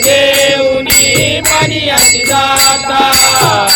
घेऊनी पाणी जाता.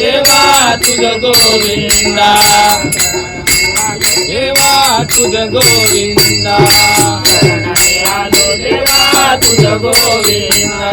देवा तुझ गोविंदा देवा तुझ गोविंदा देवा तुझ गोविंदा